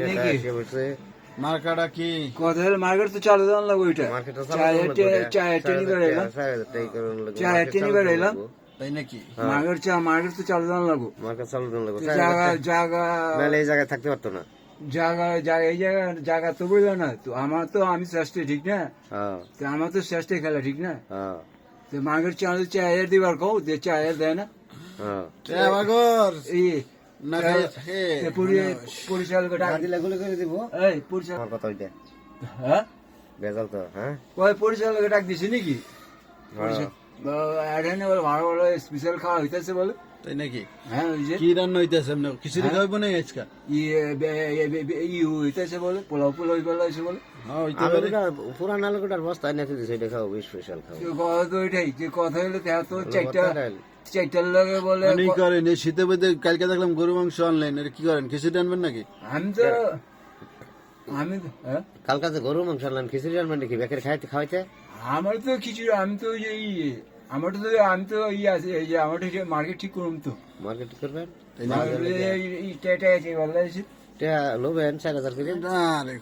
এটা এসে বসে মার্কাটা কি? কথা হলে মার্কেট তো চালু দেওয়ার লাগবে ওইটা। চায়ের টেনি বেড়াইলাম চায়ের টেনি বেড়াইলাম তাই নাকি? মার্কেট চা মার্কেট তো চালু দেওয়ার লাগবো। মার্কেট চালু দিন লাগবে। জায়গা জায়গা নাহলে এই জায়গায় থাকতে পারতো না। জায়গা জায়গা এই জায়গা জায়গা তো বুঝলো না। তো আমার তো আমি শ্রেষ্ঠ ঠিক না? হ্যাঁ। তো আমার তো শ্রেষ্ঠ খেলা ঠিক না? হ্যাঁ। তো মার্কেট চালু চায়ের দিবার কও? যে চায়ের দেয় না। হ্যাঁ। না পরিচালক ডাক। দিলে গুলি করে দিব। এই পরিচালক কথা ওইটা। হ্যাঁ? বেজাল তো হ্যাঁ? ওই পরিচালক ডাক দিছে নাকি? হ্যাঁ বলে ভালো ভালো স্পেশাল খাওয়া হইতেছে বলে। তাই নাকি? হ্যাঁ ওই যে কি রান্না হইতেছে এমনি খিচুড়ি খাইবো না আজকা? ইয়ে ই হইতেছে বলে পোলাও পোলাও বেলা হয়েছে বলে। হ্যাঁ পুরান আলুটার বস্তা এনে দিছে এটা খাও স্পেশাল খাও। কথা ওইটাই যে কথা হইল তো চারটা চারটার লগে বলে করেন এই শীতে বেঁধে কালকে দেখলাম গরু মাংস অনলাইন এটা কি করেন খিচুড়ি আনবেন নাকি? আমি তো আমি তো- হ্যাঁ? কালকা গরু মাংস আনলাম খিচুড়ি আনবেন নাকি বেকের খাইতে খাওয়াইতে? আমার তো কিছু আমি তো ওই যে ইয়ে আমার তো আমি তো ইয়ে আছে এই যে আমার মার্কেট ঠিক করুন তো। মার্কেট করবেন?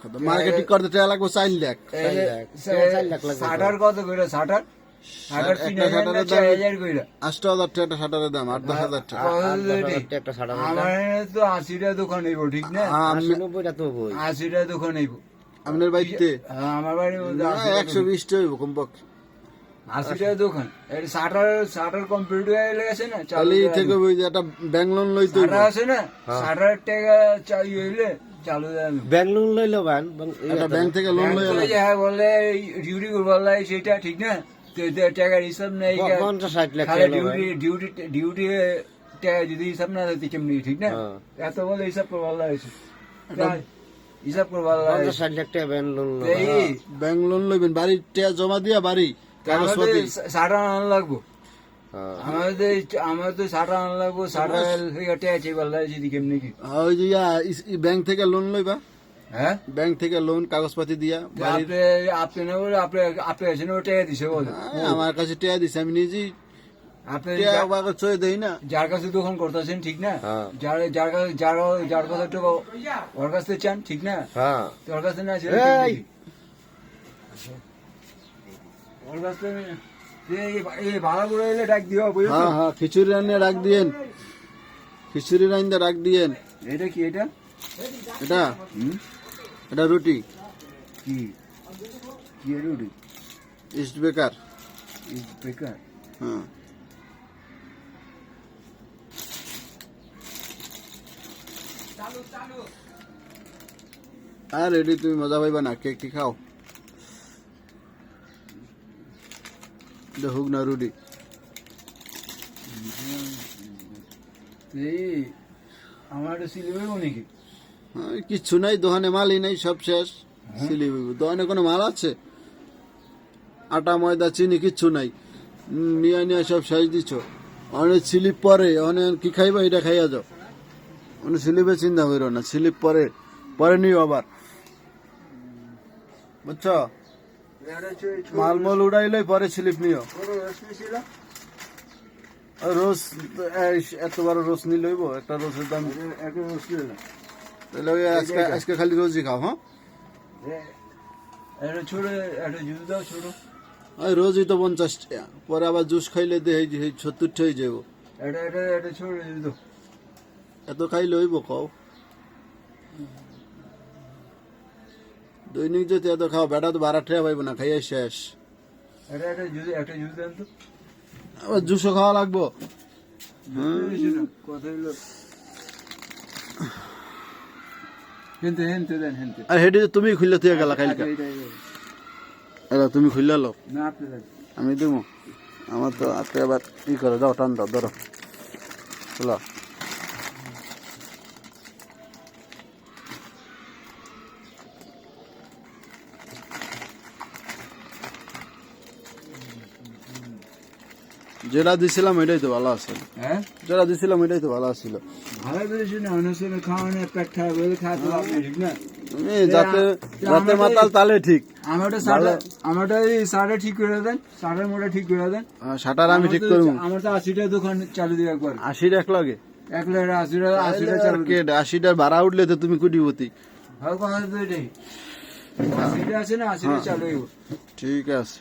করে। মার্কেটিং করতে লাগবে চার লাখ। চার লাখ। ষাটার কত কইরা ষাটার ষাটার তিন একটা হাজার না ষাটারের চার হাজার কইরা। আষ্ট হাজার টাকা শাটারের দাম আট দশ হাজার টাকা। কথা আট হলো দশ এটাই। হাজার টাকা একটা সাড়ে হাজার আমার তো আশিটা দোকান হইব ঠিক না? নব্বইটা তো আশিটা দোকান হইব। আপনার বাড়িতে? হ্যাঁ, আমার একশো বিশটা হইব কমপক্ষে। আশিটা দোকান। হয়ে না? চালু দেওয়া থেকে ওই যে একটা ব্যাংক লোন লইতে আছে না? ষাটার টাকা চাই হইলে চালু ব্যাংক লোন লইলো একটা ব্যাংক থেকে লোন হ্যাঁ বলে ডিউটি করবার লাগে সেটা ঠিক না? টাকার হিসাব নেই পঞ্চাশ ষাট লাখ ডিউটি ডিউটি ডিউটি টাকা যদি হিসাব না দিতে কেমনি ঠিক না? হ্যাঁ। এত বলে হিসাব করবার লাগছে হিসাব করবার লাগে পঞ্চাশ ষাট লাখ টাকা ব্যাংক লোন ব্যাংক লোন লইবেন বাড়ির টাকা জমা দিয়া বাড়ি কাগজপাতি আমাদের আনা লাগবো। হ্যাঁ। আমাদের আমাদের ষাটা আনা লাগবো ষাটা টাকা চেয়ে লাগে যদি কেমনি কি। ওই যে ব্যাংক থেকে লোন লইবা। হ্যাঁ? ব্যাংক থেকে লোন কাগজপাতি দিয়া আপনি আপনি না বলে আপনি আপনি এসে টাকা দিছে বলে। হ্যাঁ, আমার কাছে টাকা দিছে আমি নিজেই আপনি টাকা দেই না। যার কাছে দোকান করতেছেন ঠিক না? হ্যাঁ। যার যার কাছে যার যার কথা একটু ওর কাছ থেকে চান ঠিক না? হ্যাঁ। তোর কাছে না? ওর কাছ ভাড়া করে এলে ডাক দিও হ্যাঁ হ্যাঁ খিচুড়ি রান্না রাখ দিয়েন। খিচুড়ি রান্না রাখ দিয়েন। এটা কি এটা? এটা? এটা রুটি। কি? কি রুটি? ইস্ট বেকার বেকার হ্যাঁ। আর রেডি তুমি মজা পাইবা না কেক কি খাও। হোক না রুটি। আমার একটা সিলেবে নাকি? হ্যাঁ, কিচ্ছু নাই দোকানে মালই নাই সব শেষ। সিলি হইব। দোকানে কোনো মাল আছে? আটা ময়দা চিনি কিচ্ছু নাই। নিয়ে নিয়ে সব শেষ দিছ। অনেক স্লিপ পরে অনেক কি খাইবা এটা খাইয়া যাও। অনেক স্লিপে চিন্তা করো না স্লিপ পরে পরে নিও আবার। বুঝছ? মাল মল উড়াইলে পরে স্লিপ নিও। রোজ এত বড় রোজ নিলে একটা রোজের দাম। তাহলে আজকে আজকে খালি রোজই খাও হ্যাঁ? একটা ছোট একটা জুস দাও ছোট ওই রোজই তো পঞ্চাশ পরে আবার জুস খাইলে দে এই এই সত্তর টাই এটা এটা একটা ছোট জুস দাও। এত খাইলে হইব কও দৈনিক যদি এত খাও বেটা তো বারো টাকা পাইব না খাইয়া শেষ। এটা একটা জুস একটা জুস দেন তো। আবার জুসও খাওয়া লাগবো। কথা হেনতে হেনতে দেন হেনতে। আর হেঁটে তুমি খুললে তুই গেলা কালকে এইটা। তুমি খুললে লো। না আপনি আমি দেবো আমার তো হাতে আবার ই করে দাও টান দাও ধরো। চলো যেটা দিছিলাম এটাই তো ভালো আছে হ্যাঁ? যেটা দিছিলাম এটাই তো ভালো ছিল ভালো বেশি না অনুষ্ঠানে খাওয়ানো পেট খারাপ হলে খাওয়াতে আপনি ঠিক না? তুমি যাতে যাতে মাতাল তালে ঠিক। আমারটা সাড়ে আমারটা এই সাড়ে ঠিক করে দেন সাড়ের মোটা ঠিক করে দেন। সাটার আমি ঠিক করব। আমার তো আশিটা দোকান চালু দিয়ে একবার। আশির এক লাগে? এক লাখ আশিটা আশিটা চালু আশিটার আশিটার ভাড়া উঠলে তো তুমি কুটিপতি। ভালো কথা তো এটাই। সিটে আছে না সিটে চালু ঠিক আছে।